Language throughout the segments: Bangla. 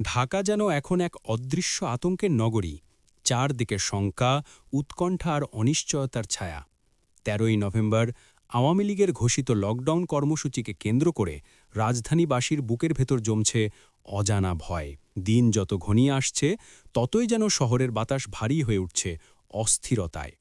ঢাকা যেন এখন এক অদৃশ্য আতঙ্কের নগরী, চারদিকে শঙ্কা, উৎকণ্ঠা আর অনিশ্চয়তার ছায়া। তেরোই নভেম্বর, আওয়ামী লীগের ঘোষিত লকডাউন কর্মসূচিকে কেন্দ্র করে রাজধানীবাসীর বুকের ভেতর জমছে অজানা ভয়। দিন যত ঘনিয়ে আসছে, ততই যেন শহরের বাতাস ভারী হয়ে উঠছে অস্থিরতায়।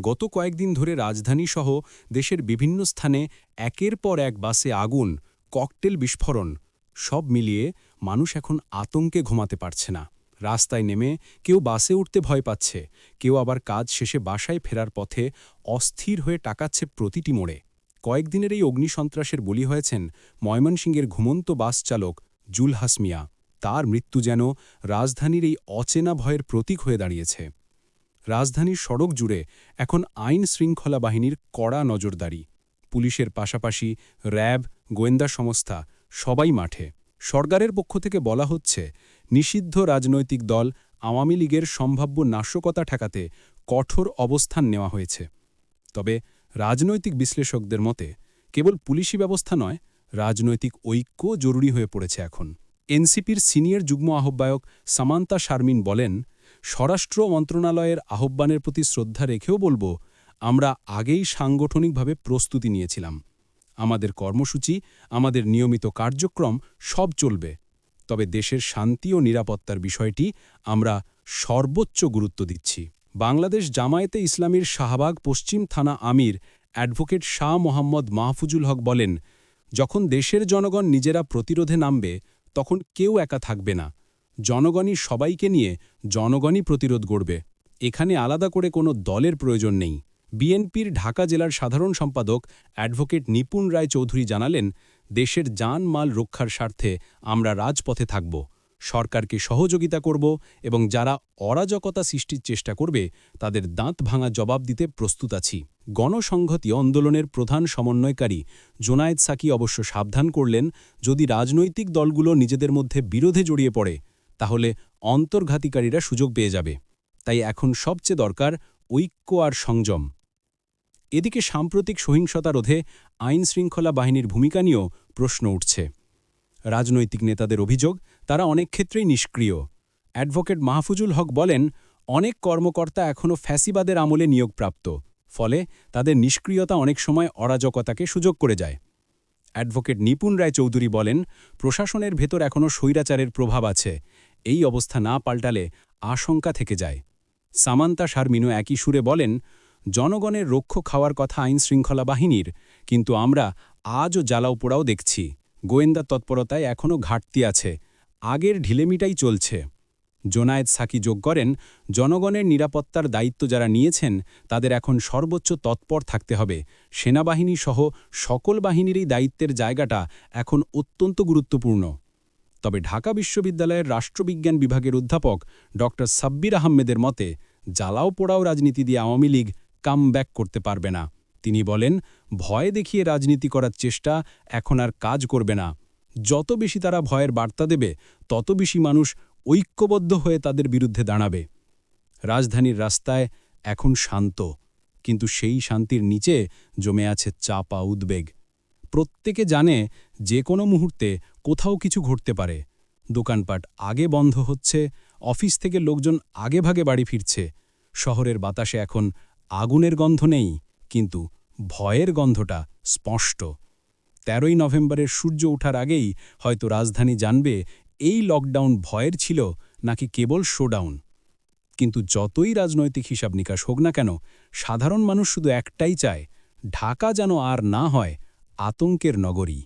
গত কয়েকদিন ধরে রাজধানীসহ দেশের বিভিন্ন স্থানে একের পর এক বাসে আগুন, ককটেল বিস্ফোরণ, সব মিলিয়ে মানুষ এখন আতঙ্কে ঘুমাতে পারছে না। রাস্তায় নেমে কেউ বাসে উঠতে ভয় পাচ্ছে, কেউ আবার কাজ শেষে বাসায় ফেরার পথে অস্থির হয়ে টাকাচ্ছে প্রতিটি মোড়ে। কয়েকদিনের এই অগ্নিসন্ত্রাসের বলি হয়েছেন ময়মনসিংহের ঘুমন্ত বাস চালক জুল হাসমিয়া তার মৃত্যু যেন রাজধানীর এই অচেনা ভয়ের প্রতীক হয়ে দাঁড়িয়েছে। রাজধানীর সড়ক জুড়ে এখন আইন শৃঙ্খলা বাহিনীর কড়া নজরদারি। পুলিশের পাশাপাশি র্যাব, গোয়েন্দা সংস্থা সবাই মাঠে। সরকারের পক্ষ থেকে বলা হচ্ছে, নিষিদ্ধ রাজনৈতিক দল আওয়ামী লীগের সম্ভাব্য নাশকতা ঠেকাতে কঠোর অবস্থান নেওয়া হয়েছে। তবে রাজনৈতিক বিশ্লেষকদের মতে, কেবল পুলিশি ব্যবস্থা নয়, রাজনৈতিক ঐক্য জরুরি হয়ে পড়েছে এখন। এনসিপির সিনিয়র যুগ্ম আহ্বায়ক সামান্তা শারমিন বলেন, স্বরাষ্ট্র মন্ত্রণালয়ের আহ্বানের প্রতি শ্রদ্ধা রেখেও বলব, আমরা আগেই সাংগঠনিকভাবে প্রস্তুতি নিয়েছিলাম। আমাদের কর্মসূচি, আমাদের নিয়মিত কার্যক্রম সব চলবে। তবে দেশের শান্তি ও নিরাপত্তার বিষয়টি আমরা সর্বোচ্চ গুরুত্ব দিচ্ছি। বাংলাদেশ জামায়াতে ইসলামীর শাহবাগ পশ্চিম থানা আমির অ্যাডভোকেট শাহ মোহাম্মদ মাহফুজুল হক বলেন, যখন দেশের জনগণ নিজেরা প্রতিরোধে নামবে, তখন কেউ একা থাকবে না। জনগণই সবাইকে নিয়ে জনগণই প্রতিরোধ গড়বে। এখানে আলাদা করে কোনো দলের প্রয়োজন নেই। বিএনপির ঢাকা জেলার সাধারণ সম্পাদক অ্যাডভোকেট নিপুণ রায় চৌধুরী জানালেন, দেশের যান মাল রক্ষার স্বার্থে আমরা রাজপথে থাকব, সরকারকে সহযোগিতা করব এবং যারা অরাজকতা সৃষ্টির চেষ্টা করবে তাদের দাঁত ভাঙা জবাব দিতে প্রস্তুত আছি। গণসংহতি আন্দোলনের প্রধান সমন্বয়কারী জোনায়েদ সাকি অবশ্য সাবধান করলেন, যদি রাজনৈতিক দলগুলো নিজেদের মধ্যে বিরোধে জড়িয়ে পড়ে, তাহলে অন্তর্ঘাতিকারীরা সুযোগ পেয়ে যাবে। তাই এখন সবচেয়ে দরকার ঐক্য আর সংযম। এদিকে সাম্প্রতিক সহিংসতা রোধে আইন শৃঙ্খলা বাহিনীর ভূমিকা নিয়েও প্রশ্ন উঠছে। রাজনৈতিক নেতাদের অভিযোগ, তারা অনেক ক্ষেত্রেই নিষ্ক্রিয়। অ্যাডভোকেট মাহফুজুল হক বলেন, অনেক কর্মকর্তা এখনও ফ্যাসিবাদের আমলে নিয়োগপ্রাপ্ত, ফলে তাদের নিষ্ক্রিয়তা অনেক সময় অরাজকতাকে সুযোগ করে যায়। অ্যাডভোকেট নিপুণ রায় চৌধুরী বলেন, প্রশাসনের ভেতর এখনও স্বৈরাচারের প্রভাব আছে, এই অবস্থা না পাল্টালে আশঙ্কা থেকে যায়। সামান্তা শারমিনও একই সুরে বলেন জনগণের রক্ষ খাওয়ার কথা আইন শৃঙ্খলা বাহিনীর, কিন্তু আমরা আজও জ্বালাও পোড়াও দেখছি। গোয়েন্দা তৎপরতায় এখনও ঘাটতি আছে। আগের ঢিলেমিটাই চলছে। জোনায়েদ সাকি যোগ করেন, জনগণের নিরাপত্তার দায়িত্ব যারা নিয়েছেন, তাদের এখন সর্বোচ্চ তৎপর থাকতে হবে। সেনাবাহিনী সহ সকল বাহিনীরই দায়িত্বের জায়গাটা এখন অত্যন্ত গুরুত্বপূর্ণ। তবে ঢাকা বিশ্ববিদ্যালয়ের রাষ্ট্রবিজ্ঞান বিভাগের অধ্যাপক ড সাব্বির আহমেদের মতে, জ্বালাও পোড়াও রাজনীতি দিয়ে আওয়ামী লীগ কাম করতে পারবে না। তিনি বলেন, ভয় দেখিয়ে রাজনীতি করার চেষ্টা এখন আর কাজ করবে না। যত বেশি তারা ভয়ের বার্তা দেবে, তত বেশি মানুষ ঐক্যবদ্ধ হয়ে তাদের বিরুদ্ধে দাঁড়াবে। রাজধানীর রাস্তায় এখন শান্ত, কিন্তু সেই শান্তির নিচে জমে আছে চাপা উদ্বেগ। প্রত্যেকে জানে যে কোনো মুহূর্তে কোথাও কিছু ঘটতে পারে। দোকানপাট আগে বন্ধ হচ্ছে, অফিস থেকে লোকজন আগে ভাগে বাড়ি ফিরছে। শহরের বাতাসে এখন আগুনের গন্ধ নেই, কিন্তু ভয়ের গন্ধটা স্পষ্ট। তেরোই নভেম্বরের সূর্য ওঠার আগেই হয়তো রাজধানী জানবে, এই লকডাউন ভয়ের ছিল নাকি কেবল শোডাউন। কিন্তু যতই রাজনৈতিক হিসাব নিকাশ হোক না কেন, সাধারণ মানুষ শুধু একটাই চায়, ঢাকা যেন আর না হয় আতঙ্কের নগরী।